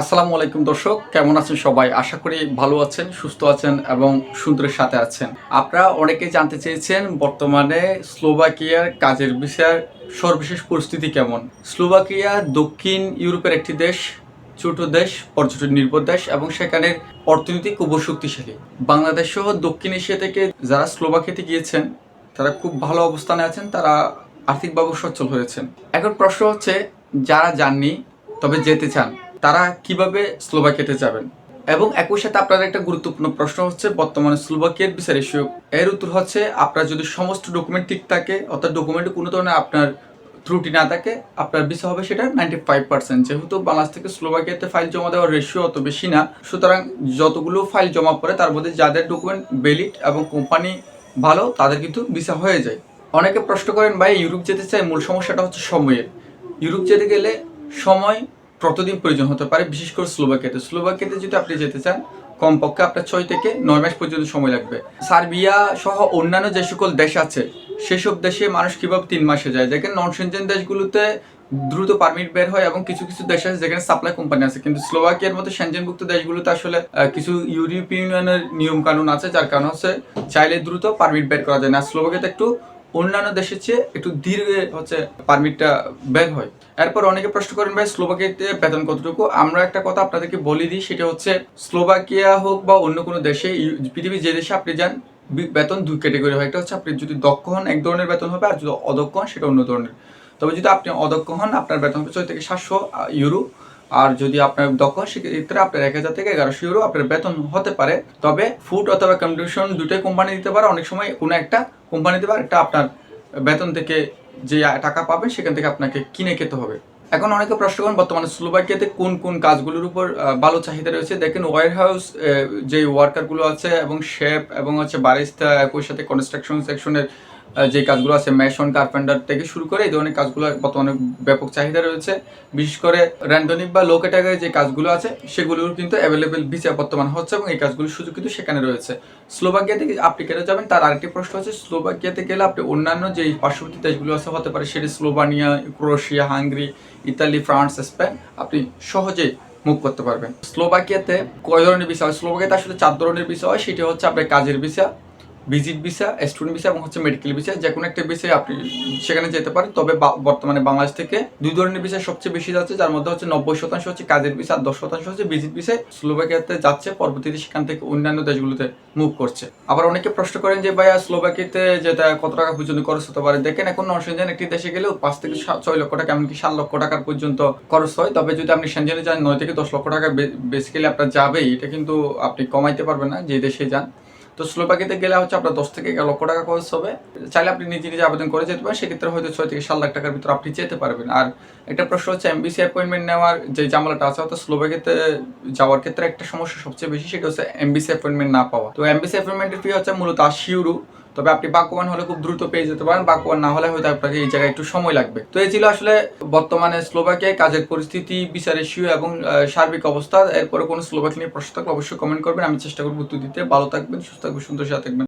আসসালামু আলাইকুম দর্শক, কেমন আছেন সবাই? আশা করি ভালো আছেন, সুস্থ আছেন এবং সুন্দরের সাথে আছেন। আপনারা অনেকে জানতে চেয়েছেন বর্তমানে স্লোভাকিয়ার কাজের বিষয়ের সর্বশেষ পরিস্থিতি কেমন। স্লোভাকিয়া দক্ষিণ ইউরোপের একটি দেশ, ছোট দেশ, পর্যটন নির্ভর দেশ এবং সেখানের অর্থনীতি খুব শক্তিশালী বাংলাদেশ সহ দক্ষিণ এশিয়া থেকে যারা স্লোভাকিয়াতে গিয়েছেন, তারা খুব ভালো অবস্থানে আছেন, তারা আর্থিকভাবে সচ্ছল হয়েছেন। এখন প্রশ্ন হচ্ছে, যারা যাননি, তবে যেতে চান? তারা কীভাবে স্লোভাকিয়াতে যাবেন? এবং একই সাথে আপনার একটা গুরুত্বপূর্ণ প্রশ্ন হচ্ছে, বর্তমানে স্লোভাকিয়ার বিচার ইস্যু এর উত্তর হচ্ছে, আপনার যদি সমস্ত ডকুমেন্ট ঠিক থাকে, অর্থাৎ ডকুমেন্টে কোনো ধরনের আপনার ত্রুটি না থাকে, আপনার ভিসা হবে সেটা নাইনটি ফাইভ পার্সেন্ট যেহেতু বাংলাদেশ থেকে স্লোভাকিয়াতে ফাইল জমা দেওয়ার রেশিও অত বেশি না, সুতরাং যতগুলো ফাইল জমা পড়ে, তার মধ্যে যাদের ডকুমেন্ট ভ্যালিড এবং কোম্পানি ভালো, তাদের কিন্তু ভিসা হয়ে যায়। অনেকে প্রশ্ন করেন, ভাই, ইউরোপ যেতে চাই, মূল সমস্যাটা হচ্ছে সময়ের। ইউরোপ যেতে গেলে সময় প্রতিদিন প্রয়োজন হতে পারে, বিশেষ করে স্লোভাকিয়াতে? স্লোভাকিয়াতে যদি আপনি যেতে চান, কমপক্ষে আপনার ছয় থেকে নয় মাস পর্যন্ত সময় লাগবে। সার্বিয়া সহ অন্যান্য যে সকল দেশ আছে, সেসব দেশে মানুষ কীভাবে তিন মাসে যায়? দেখেন নন সেনজেন দেশগুলোতে দ্রুত পারমিট বের হয় এবং কিছু কিছু দেশ আছে যেখানে সাপ্লাই কোম্পানি আছে। কিন্তু স্লোভাকিয়ার মতো সেনজেনভুক্ত দেশগুলোতে আসলে কিছু ইউরোপীয় ইউনিয়নের নিয়ম কানুন আছে, যার কারণ হচ্ছে চাইলে দ্রুত পারমিট বের করা যায় না। স্লোভাকিয়াতে একটু অন্যান্য দেশের চেয়ে একটু ধীরে হচ্ছে পারমিটটা বের হয়। এরপর অনেকে প্রশ্ন করেন, ভাই, স্লোভাকিয়াতে বেতন কতটুকু? আমরা একটা কথা আপনাদেরকে বলে দিই, সেটা হচ্ছে স্লোভাকিয়া হোক বা অন্য কোনো দেশে পৃথিবীর যে দেশে আপনি যান বেতন দুই ক্যাটাগরি হয়। একটা হচ্ছে আপনি যদি দক্ষ হন, এক ধরনের বেতন হবে, আর যদি অদক্ষ হন, সেটা অন্য ধরনের। তবে যদি আপনি অদক্ষ হন, আপনার বেতন হবে ছয় থেকে সাতশো ইউরো। আর যদি আপনার দক্ষ সেক্ষেত্রে আপনার এক হাজার থেকে এগারোশো ইউরো আপনার বেতন হতে পারে, তবে ফুড অথবা কম্পিটিশন দুটোই কোম্পানি দিতে পারে। অনেক সময় কোনো একটা কোম্পানি দিতে পারে একটা আপনার বেতন থেকে যে টাকা পাবেন সেখান থেকে আপনাকে কিনে খেতে হবে। এখন অনেকে প্রশ্ন করেন, বর্তমানে স্লোভাকিয়াতে কোন কোন কাজগুলোর উপর ভালো চাহিদা রয়েছে? দেখেন ওয়ার হাউস যে ওয়ার্কারগুলো আছে, এবং শেপ এবং হচ্ছে বারিস্তা একই সাথে কনস্ট্রাকশন সেকশনের যে কাজগুলো আছে মেশন কার্পেন্টার থেকে শুরু করে এই ধরনের কাজগুলো বর্তমানে ব্যাপক চাহিদা রয়েছে। বিশেষ করে র্যান্ডনিক বা লো ক্যাটাগরি যে কাজগুলো আছে, সেগুলোর কিন্তু অ্যাভেলেবেল ভিসা বর্তমান হচ্ছে এবং এই কাজগুলোর সুযোগ কিন্তু সেখানে রয়েছে। স্লোভাকিয়াতে আপনি কেটে যাবেন? তার আরেকটি প্রশ্ন হচ্ছে স্লোভাকিয়াতে গেলে আপনি অন্যান্য যে পার্শ্ববর্তী দেশগুলো আছে, হতে পারে সেটি Slovenia Croatia Hungary Italy France Spain আপনি সহজেই মুভ করতে পারবেন। স্লোভাকিয়াতে কয় ধরনের হয়? স্লোভাকিয়াতে আসলে চার ধরনের হয়, সেটি হচ্ছে আপনার কাজের visa visit visa, student visa এবং হচ্ছে মেডিকেল ভিসা যে কোনো একটা ভিসায় আপনি সেখানে যেতে পারেন। তবে বর্তমানে বাংলাদেশ থেকে দুই ধরনের ভিসা সবচেয়ে বেশি যাচ্ছে, যার মধ্যে হচ্ছে নব্বই শতাংশ হচ্ছে কাজের ভিসা আর দশ শতাংশ হচ্ছে ভিজিট ভিসায় স্লোভাকিয়াতে যাচ্ছে, পরবর্তীতে সেখান থেকে অন্যান্য দেশগুলোতে মুভ করছে। আবার অনেকে প্রশ্ন করেন যে, ভাইয়া, স্লোভাকিয়াতে যেটা কত টাকা পর্যন্ত খরচ হতে পারে? দেখেন, এখন নরসেনজেন একটি দেশে গেলেও পাঁচ থেকে ছয় লক্ষ টাকা, এমনকি সাত লক্ষ টাকার পর্যন্ত খরচ হয়। তবে যদি আপনি সেনজেনে যান, নয় থেকে দশ লক্ষ টাকা বেসিক্যালি আপনার যাবেই। এটা কিন্তু আপনি কমাইতে পারবেন না, যে দেশে যান। তো স্লোভাকিয়াতে গেলে হচ্ছে আপনার দশ থেকে এগারো লক্ষ টাকা খরচ হবে। চাইলে আপনি নিজে নিজে আবেদন করে যেতে পারেন, সেক্ষেত্রে হয়তো ছয় থেকে সাত লাখ টাকার ভিতরে আপনি যেতে পারবেন। আর একটা প্রশ্ন হচ্ছে এমবিসি অ্যাপয়েন্টমেন্ট নেওয়ার যে জামালাটা আছে, অর্থাৎ স্লোভাকিয়াতে যাওয়ার ক্ষেত্রে একটা সমস্যা সবচেয়ে বেশি, সেটা হচ্ছে এমবিসি অ্যাপয়েন্টমেন্ট না পাওয়া। তো এমবিসি অ্যাপয়েন্টমেন্টের ফি হচ্ছে মূলত আশি ইউরো তবে আপনি বাক্যবান হলে খুব দ্রুত পেয়ে যেতে পারেন বাক্যবান না হলে হয়তো আপনাকে এই জায়গায় একটু সময় লাগবে। তো এই ছিল আসলে বর্তমানে স্লোভাকিয়ায় কাজের পরিস্থিতি বিচার ইস্যু এবং সার্বিক অবস্থা। এরপরে কোনো স্লোভাক নিয়ে প্রশ্ন থাকলে অবশ্যই কমেন্ট করবেন, আমি চেষ্টা করব উত্তর দিতে। ভালো থাকবেন, সুস্থ থাকবেন, সুন্দর সাথে থাকবেন।